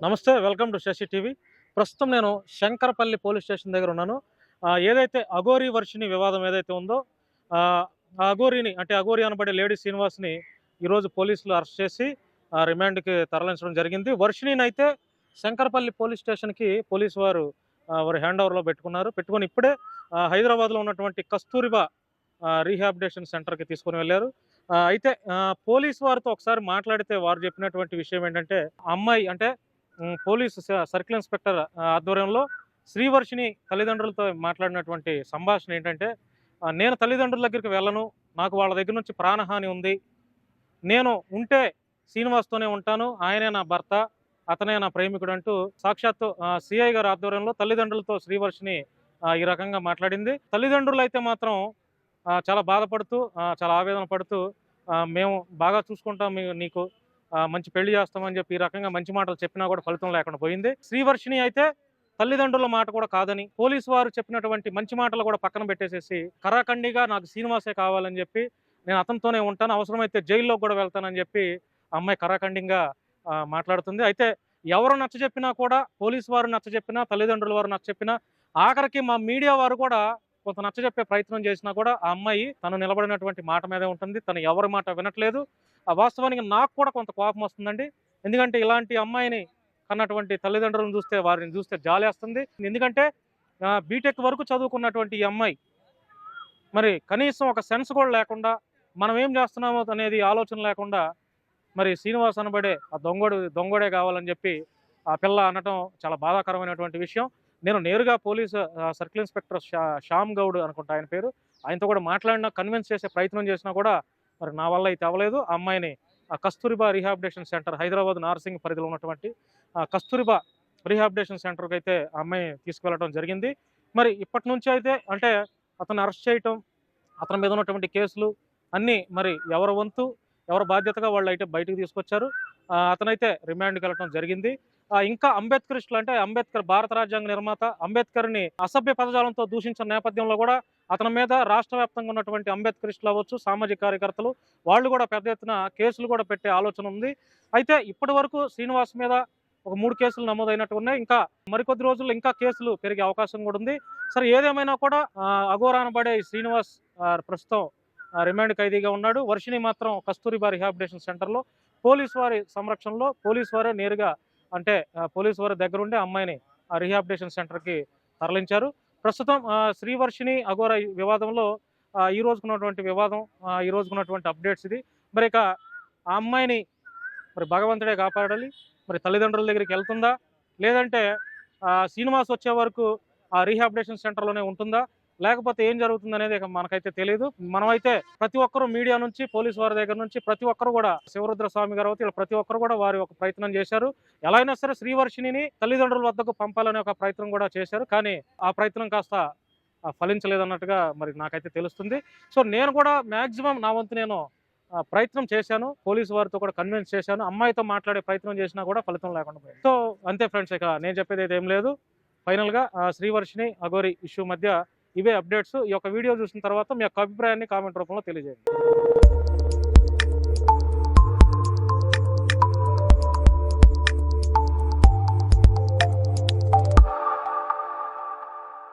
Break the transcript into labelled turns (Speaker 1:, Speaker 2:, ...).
Speaker 1: నమస్తే welcome to Shashi TV. ప్రస్తుతం నేను శంకరపల్లి పోలీస్ స్టేషన్ దగ్గర ఉన్నాను. ఏదైతే అఘోరి వర్షిని వివాదం ఏదైతే ఉందో అఘోరిని అంటే అఘోరి అనబడే లేడీ శ్రీనివాస్ని ఈరోజు పోలీసులు అరెస్ట్ చేసి ఆ, రిమాండ్కి తరలించడం జరిగింది. వర్షిణిని అయితే శంకరపల్లి పోలీస్ స్టేషన్కి పోలీసు వారు వారి హ్యాండ్ ఓవర్లో పెట్టుకున్నారు. పెట్టుకొని ఇప్పుడే హైదరాబాద్లో ఉన్నటువంటి కస్తూరిబా రీహాబిటేషన్ సెంటర్కి తీసుకొని వెళ్ళారు. అయితే పోలీస్ వారితో ఒకసారి మాట్లాడితే వారు చెప్పినటువంటి విషయం ఏంటంటే అమ్మాయి అంటే పోలీసు స- సర్కిల్ ఇన్స్పెక్టర్ ఆధ్వర్యంలో శ్రీవర్షిని తల్లిదండ్రులతో మాట్లాడినటువంటి సంభాషణ ఏంటంటే నేను తల్లిదండ్రుల దగ్గరికి వెళ్ళను నాకు వాళ్ళ దగ్గర నుంచి ప్రాణహాని ఉంది నేను ఉంటే శ్రీనివాస్తోనే ఉంటాను ఆయనే నా భర్త అతనే నా ప్రేమికుడు అంటూ సాక్షాత్తు సిఐ గారి ఆధ్వర్యంలో తల్లిదండ్రులతో శ్రీవర్షిని ఈ రకంగా మాట్లాడింది. తల్లిదండ్రులు అయితే మాత్రం చాలా బాధపడుతూ చాలా ఆవేదన పడుతూ మేము బాగా చూసుకుంటాం నీకు మంచి పెళ్ళి చేస్తామని చెప్పి ఈ రకంగా మంచి మాటలు చెప్పినా కూడా ఫలితం లేకుండా పోయింది. శ్రీవర్షిని అయితే తల్లిదండ్రుల మాట కూడా కాదని పోలీసు వారు చెప్పినటువంటి మంచి మాటలు కూడా పక్కన పెట్టేసేసి కరాఖండిగా నాకు శ్రీనివాసే కావాలని చెప్పి నేను అతనితోనే ఉంటాను అవసరమైతే జైల్లో కూడా వెళ్తానని చెప్పి ఆ అమ్మాయి కరాఖండిగా మాట్లాడుతుంది. అయితే ఎవరు నచ్చ చెప్పినా కూడా పోలీసు వారు నచ్చ చెప్పినా తల్లిదండ్రుల వారు నచ్చ చెప్పినా ఆఖరికి మా మీడియా వారు కూడా కొంత నచ్చజెప్పే ప్రయత్నం చేసినా కూడా ఆ అమ్మాయి తను నిలబడినటువంటి మాట మీదే ఉంటుంది. తను ఎవరి మాట వినట్లేదు. ఆ వాస్తవానికి నాకు కూడా కొంత కోపం వస్తుందండి. ఎందుకంటే ఇలాంటి అమ్మాయిని కన్నటువంటి తల్లిదండ్రులను చూస్తే వారిని చూస్తే జాలేస్తుంది. ఎందుకంటే బీటెక్ వరకు చదువుకున్నటువంటి ఈ అమ్మాయి మరి కనీసం ఒక సెన్స్ కూడా లేకుండా మనం ఏం చేస్తున్నామో అనేది ఆలోచన లేకుండా మరి శ్రీనివాస్ అనబడే ఆ దొంగడు దొంగడే కావాలని చెప్పి ఆ పిల్ల అనటం చాలా బాధాకరమైనటువంటి విషయం. నేను నేరుగా police circle inspector Shah Shyam Goud అనుకుంటా ఆయన పేరు. ఆయనతో కూడా మాట్లాడినా కన్విన్స్ చేసే ప్రయత్నం చేసినా కూడా మరి నా వల్ల అయితే అవ్వలేదు. ఆ అమ్మాయిని కస్తూరిబా రీహాబిటేషన్ సెంటర్ హైదరాబాద్ నార్సింగ్ పరిధిలో ఉన్నటువంటి కస్తూరిబా రీహాబిటేషన్ సెంటర్కి అయితే ఆ అమ్మాయి తీసుకువెళ్ళడం జరిగింది. మరి ఇప్పటి నుంచి అయితే అంటే అతను అరెస్ట్ చేయటం అతని మీద ఉన్నటువంటి కేసులు అన్నీ మరి ఎవరి వంతు ఎవరి బాధ్యతగా వాళ్ళు అయితే బయటకు తీసుకొచ్చారు. అతనైతే రిమాండ్కి వెళ్ళడం జరిగింది. ఇంకా అంబేద్కరిస్టులు అంటే అంబేద్కర్ భారత రాజ్యాంగ నిర్మాత అంబేద్కర్ని అసభ్య పదజాలంతో దూషించిన నేపథ్యంలో కూడా అతని మీద రాష్ట్ర వ్యాప్తంగా ఉన్నటువంటి అంబేద్కరిస్టులు అవ్వచ్చు సామాజిక కార్యకర్తలు. వాళ్ళు కూడా పెద్ద ఎత్తున కేసులు కూడా పెట్టే ఆలోచన ఉంది. అయితే ఇప్పటి వరకు శ్రీనివాస్ మీద ఒక మూడు కేసులు నమోదైనట్టు ఉన్నాయి. ఇంకా మరికొద్ది రోజుల్లో ఇంకా కేసులు పెరిగే అవకాశం కూడా ఉంది. సరే ఏదేమైనా కూడా అఘోరానబడే ఈ శ్రీనివాస్ ప్రస్తుతం రిమాండ్ ఖైదీగా ఉన్నాడు. వర్షిని మాత్రం కస్తూరిబా రిహాబిటేషన్ సెంటర్లో పోలీస్ వారి సంరక్షణలో పోలీస్ వారే నేరుగా అంటే పోలీస్ వారి దగ్గర ఉండి అమ్మాయిని ఆ సెంటర్కి తరలించారు. ప్రస్తుతం శ్రీవర్షిణి శ్రీవర్షిని అఘోర వివాదంలో ఈ రోజుకున్నటువంటి వివాదం ఈ రోజుకున్నటువంటి అప్డేట్స్ ఇది. మరి ఇక ఆ అమ్మాయిని మరి భగవంతుడే కాపాడాలి. మరి తల్లిదండ్రుల దగ్గరికి వెళ్తుందా? లేదంటే సినిమాస్ శ్రీనివాస్ వచ్చే వరకు ఆ రీహాబిటేషన్ సెంటర్లోనే ఉంటుందా? లేకపోతే ఏం జరుగుతుంది అనేది మనకైతే తెలియదు మనమైతే ప్రతి ఒక్కరు మీడియా నుంచి పోలీస్ వారి దగ్గర నుంచి ప్రతి ఒక్కరు కూడా శివరుద్ర స్వామి గారు అవుతే ఇలా ప్రతి ఒక్కరు కూడా వారి ఒక ప్రయత్నం చేశారు. ఎలా అయినా సరే శ్రీవర్షిని తల్లిదండ్రుల వద్దకు పంపాలనే ఒక ప్రయత్నం కూడా చేశారు. కానీ ఆ ప్రయత్నం కాస్త ఫలించలేదన్నట్టుగా మరి నాకైతే తెలుస్తుంది. సో నేను కూడా మాక్సిమం నా వంతు నేను ఆ, ప్రయత్నం చేశాను. పోలీసు వారితో కూడా కన్విన్స్ చేశాను. అమ్మాయితో మాట్లాడే ప్రయత్నం చేసినా కూడా ఫలితం లేకుండా పోయింది. సో అంతే ఫ్రెండ్స్ ఇక నేను చెప్పేది అయితే ఏం లేదు. ఫైనల్గా శ్రీవర్షిణి శ్రీవర్షిని అగోరి ఇష్యూ మధ్య ఇవే అప్డేట్స్ ఈ యొక్క వీడియో చూసిన తర్వాత మీ యొక్క అభిప్రాయాన్ని కామెంట్ రూపంలో తెలియజేయండి.